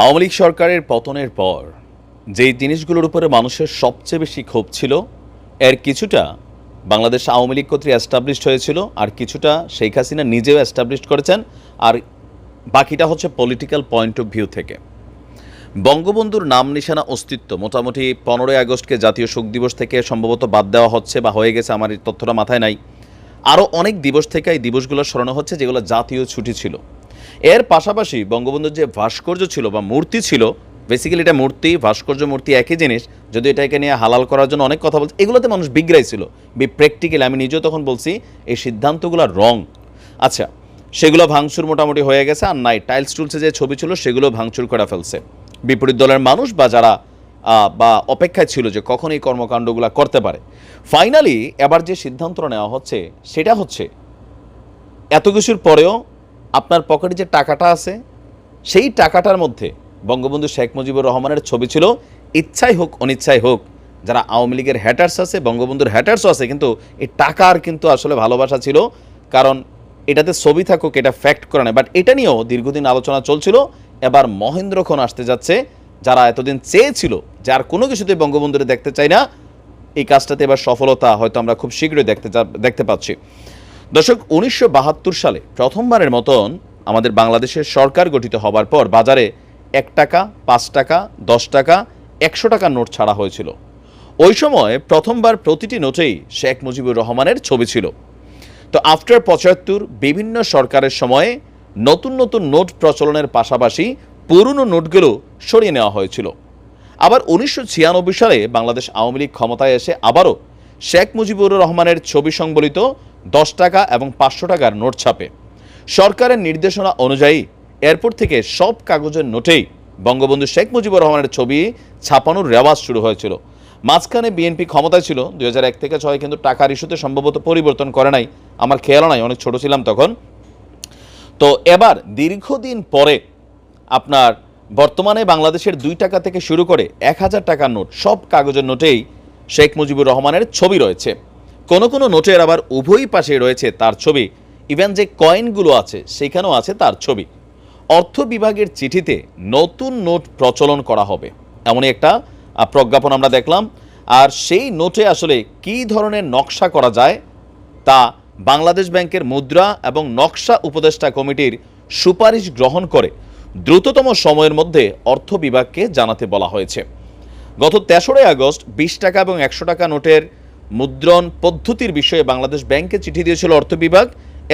আওয়ামী লীগ সরকারের পতনের পর যেই জিনিসগুলোর উপরে মানুষের সবচেয়ে বেশি ক্ষোভ ছিল, এর কিছুটা বাংলাদেশ আওয়ামী লীগ কর্তৃক অ্যাস্টাবলিশড হয়েছিল আর কিছুটা শেখ হাসিনা নিজেও অ্যাস্টাবলিশড করেছেন আর বাকিটা হচ্ছে পলিটিক্যাল পয়েন্ট অফ ভিউ থেকে। বঙ্গবন্ধুর নাম নিশানা অস্তিত্ব, মোটামুটি পনেরোই আগস্টকে জাতীয় শোক দিবস থেকে সম্ভবত বাদ দেওয়া হচ্ছে বা হয়ে গেছে, আমার এই তথ্যটা মাথায় নাই। আরও অনেক দিবস থেকে এই দিবসগুলো স্মরণ হচ্ছে যেগুলো জাতীয় ছুটি ছিল। এর পাশাপাশি বঙ্গবন্ধুর যে ভাস্কর্য ছিল বা মূর্তি ছিল বেসিক্যালি এটা মূর্তি, ভাস্কর্য, মূর্তি একই জিনিস, যদি এটাকে নিয়ে হালাল করার জন্য অনেক কথা বলছে, এগুলোতে মানুষ বিগ্রাই ছিল। বি প্র্যাকটিক্যালি আমি নিজেও তখন বলছি, এই সিদ্ধান্তগুলো রং আচ্ছা সেগুলো ভাঙচুর মোটামুটি হয়ে গেছে, আর নাই টাইলস টুলসে যে ছবি ছিল, সেগুলো ভাঙচুর করে ফেলছে। বিপরীত দলের মানুষ বা যারা বা অপেক্ষায় ছিল যে কখন এই কর্মকাণ্ডগুলো করতে পারে। ফাইনালি এবার যে সিদ্ধান্ত নেওয়া হচ্ছে, সেটা হচ্ছে, এত কিছুর পরেও আপনার পকেটে যে টাকাটা আছে, সেই টাকাটার মধ্যে বঙ্গবন্ধু শেখ মুজিবুর রহমানের ছবি ছিল, ইচ্ছাই হোক, অনিচ্ছাই হোক, যারা আওয়ামী লীগের হ্যাটার্স আছে, বঙ্গবন্ধুর হ্যাটার্সও আছে, কিন্তু এই টাকার কিন্তু আসলে ভালোবাসা ছিল, কারণ এটাতে ছবি থাকুক, এটা ফ্যাক্ট করে না বাট এটা নিয়েও দীর্ঘদিন আলোচনা চলছিল, এবার মহেন্দ্রক্ষণ আসতে যাচ্ছে, যারা এতদিন চেয়েছিল যার কোনো কিছুতে বঙ্গবন্ধুরে দেখতে চাই না, এই কাজটাতে এবার সফলতা হয়তো আমরা খুব শীঘ্রই দেখতে দেখতে পাচ্ছি। দর্শক, উনিশশো বাহাত্তর সালে প্রথমবারের মতন আমাদের বাংলাদেশের সরকার গঠিত হবার পর বাজারে এক টাকা, পাঁচ টাকা, দশ টাকা, একশো টাকার নোট ছাড়া হয়েছিল। ওই সময় প্রথমবার প্রতিটি নোটেই শেখ মুজিবুর রহমানের ছবি ছিল। তো আফটার পঁচাত্তর বিভিন্ন সরকারের সময়ে নতুন নতুন নোট প্রচলনের পাশাপাশি পুরনো নোটগুলো সরিয়ে নেওয়া হয়েছিল। আবার উনিশশো ছিয়ানব্বই সালে বাংলাদেশ আওয়ামী লীগ ক্ষমতায় এসে আবারও শেখ মুজিবুর রহমানের ছবি সংবলিত দশ টাকা এবং পাঁচশো টাকার নোট ছাপে। সরকারের নির্দেশনা অনুযায়ী এরপর থেকে সব কাগজের নোটেই বঙ্গবন্ধু শেখ মুজিবুর রহমানের ছবি ছাপানোর রেওয়াজ শুরু হয়েছিল। মাঝখানে বিএনপি ক্ষমতায় ছিল, দুই থেকে ছয় কিন্তু টাকার ইস্যুতে সম্ভবত পরিবর্তন করে নাই। আমার খেয়াল নাই, অনেক ছোট ছিলাম তখন। তো এবার দীর্ঘদিন পরে আপনার বর্তমানে বাংলাদেশের দুই টাকা থেকে শুরু করে এক হাজার টাকার নোট সব কাগজের নোটেই শেখ মুজিবুর রহমানের ছবি রয়েছে। কোনো কোনো নোটের আবার উভয় পাশে রয়েছে তার ছবি। ইভেন যে কয়েনগুলো আছে, সেখানেও আছে তার ছবি। অর্থ বিভাগের চিঠিতে নতুন নোট প্রচলন করা হবে। এমনই একটা প্রজ্ঞাপন আমরা দেখলাম। আর সেই নোটে আসলে কী ধরনের নকশা করা যায়, তা বাংলাদেশ ব্যাংকের মুদ্রা এবং নকশা উপদেষ্টা কমিটির সুপারিশ গ্রহণ করে দ্রুততম সময়ের মধ্যে অর্থ বিভাগকে জানাতে বলা হয়েছে। গত তেসরোই আগস্ট বিশ টাকা এবং একশো টাকা নোটের মুদ্রণ পদ্ধতির বিষয়ে বাংলাদেশ ব্যাংকে চিঠি দিয়েছিল অর্থ বিভাগ।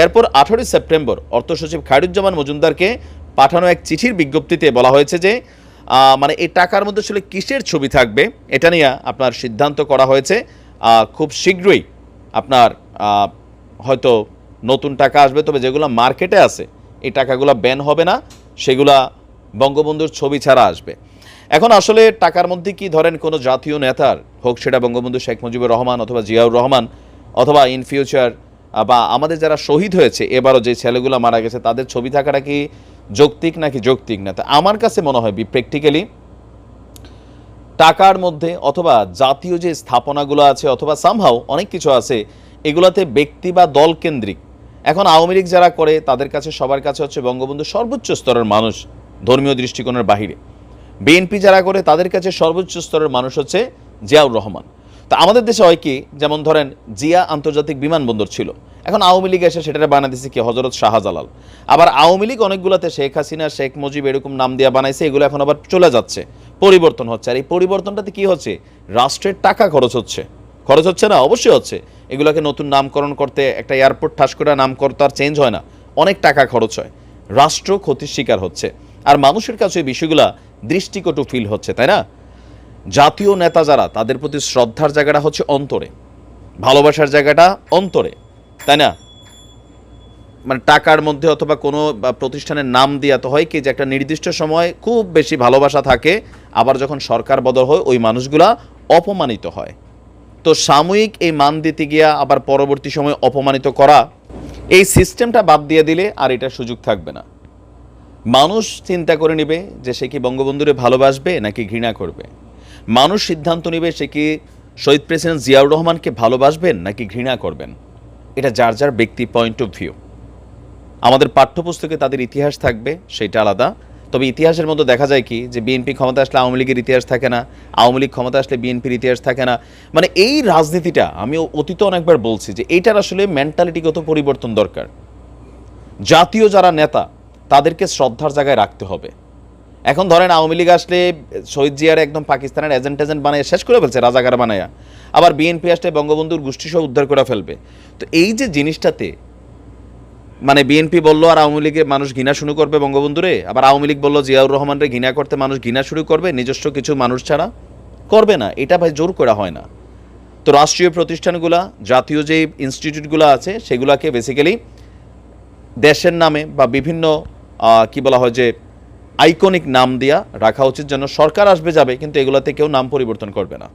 এরপর আঠারোই সেপ্টেম্বর অর্থ সচিব খায়রুজ্জামান মজুমদারকে পাঠানো এক চিঠির বিজ্ঞপ্তিতে বলা হয়েছে যে মানে এই টাকার মধ্যে আসলে কিসের ছবি থাকবে এটা নিয়ে আপনার সিদ্ধান্ত করা হয়েছে। খুব শীঘ্রই আপনার হয়তো নতুন টাকা আসবে, তবে যেগুলো মার্কেটে আছে, এই টাকাগুলো ব্যান হবে না, সেগুলা বঙ্গবন্ধুর ছবি ছাড়া আসবে। এখন আসলে টাকার মধ্যে কি ধরেন কোনো জাতীয় নেতার, হোক সেটা বঙ্গবন্ধু শেখ মুজিবুর রহমান অথবা জিয়াউর রহমান অথবা ইন ফিউচার বা আমাদের যারা শহীদ হয়েছে, এবারও যে ছেলেগুলো মারা গেছে, তাদের ছবি থাকাটা কি যৌক্তিক নাকি যৌক্তিক না? তা আমার কাছে মনে হয় প্র্যাকটিক্যালি টাকার মধ্যে অথবা জাতীয় যে স্থাপনাগুলো আছে অথবা সামহাও অনেক কিছু আছে, এগুলোতে ব্যক্তি বা দল কেন্দ্রিক। এখন আওয়ামী লীগ যারা করে, তাদের কাছে সবার কাছে হচ্ছে বঙ্গবন্ধু সর্বোচ্চ স্তরের মানুষ ধর্মীয় দৃষ্টিকোণের বাহিরে। বিএনপি যারা করে, তাদের কাছে সর্বোচ্চ স্তরের মানুষ হচ্ছে জিয়াউর রহমান। তা আমাদের দেশে হয় কি, যেমন ধরেন জিয়া আন্তর্জাতিক বিমানবন্দর ছিল। এখন আওয়ামী লীগ এসে সেটা বানা কি হজরত শাহজালাল। আবার আওয়ামী লীগ অনেকগুলোতে শেখ হাসিনা, শেখ মুজিব এরকম নাম দিয়ে বানাইছে, এগুলো এখন আবার চলে যাচ্ছে, পরিবর্তন হচ্ছে। আর এই পরিবর্তনটাতে কি হচ্ছে? রাষ্ট্রের টাকা খরচ হচ্ছে। খরচ হচ্ছে না, অবশ্যই হচ্ছে। এগুলোকে নতুন নামকরণ করতে, একটা এয়ারপোর্ট ঠাস করে আর চেঞ্জ হয় না। অনেক টাকা খরচ হয়। রাষ্ট্র ক্ষতির শিকার হচ্ছে। আর মানুষের কাছে এই বিষয়গুলা দৃষ্টিকটু ফিল হচ্ছে, তাই না? জাতীয় নেতা যারা, তাদের প্রতি শ্রদ্ধার জায়গাটা হচ্ছে অন্তরে। ভালোবাসার জায়গাটা অন্তরে, তাই না? মানে টাকার মধ্যে অথবা কোনো প্রতিষ্ঠানের নাম দেওয়া তো হয় কি যে একটা নির্দিষ্ট সময় খুব বেশি ভালোবাসা থাকে, আবার যখন সরকার বদল হয়, ওই মানুষগুলা অপমানিত হয়। তো সাময়িক এই মান দিতে গিয়া আবার পরবর্তী সময় অপমানিত করা, এই সিস্টেমটা বাদ দিয়ে দিলে আর এটা সুযোগ থাকবে না। মানুষ চিন্তা করে নেবে যে সে কি বঙ্গবন্ধুরে ভালোবাসবে নাকি ঘৃণা করবে। মানুষ সিদ্ধান্ত নেবে সে কি শহীদ প্রেসিডেন্ট জিয়াউর রহমানকে ভালোবাসবেন নাকি ঘৃণা করবেন। এটা যার যার ব্যক্তি পয়েন্ট অফ ভিউ আমাদের পাঠ্যপুস্তকে তাদের ইতিহাস থাকবে, সেটা আলাদা। তবে ইতিহাসের মধ্যে দেখা যায় কি যে বিএনপি ক্ষমতা আসলে আওয়ামী লীগের ইতিহাস থাকে না, আওয়ামী লীগ ক্ষমতা আসলে বিএনপির ইতিহাস থাকে না। মানে এই রাজনীতিটা আমি অতীত অনেকবার বলছি যে এইটার আসলে মেন্টালিটিগত পরিবর্তন দরকার। জাতীয় যারা নেতা তাদেরকে শ্রদ্ধার জায়গায় রাখতে হবে। এখন ধরেন আওয়ামী লীগ আসলে শহীদ জিয়ার একদম পাকিস্তানের এজেন্ট এজেন্ট বানিয়ে শেষ করে ফেলছে, রাজাকার বানায়া। আবার বিএনপি আসলে বঙ্গবন্ধুর গোষ্ঠী সহ উদ্ধার করে ফেলবে। তো এই যে জিনিসটাতে মানে বিএনপি বলল আর আওয়ামী লীগের মানুষ ঘৃণা শুরু করবে বঙ্গবন্ধুরে, আবার আওয়ামী লীগ বলল জিয়াউর রহমানরে ঘৃণা করতে মানুষ ঘৃণা শুরু করবে, নিজস্ব কিছু মানুষ ছাড়া করবে না। এটা ভাই জোর করা হয় না। তো রাষ্ট্রীয় প্রতিষ্ঠানগুলা, জাতীয় যে ইনস্টিটিউটগুলো আছে, সেগুলাকে বেসিক্যালি দেশের নামে বা বিভিন্ন কি বলা হয় যে আইকনিক নাম দিয়া রাখা উচিত যেন সরকার আসবে যাবে, কিন্তু এগুলাতে কেউ নাম পরিবর্তন করবে না।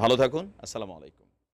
ভালো থাকুন, আসসালামু আলাইকুম।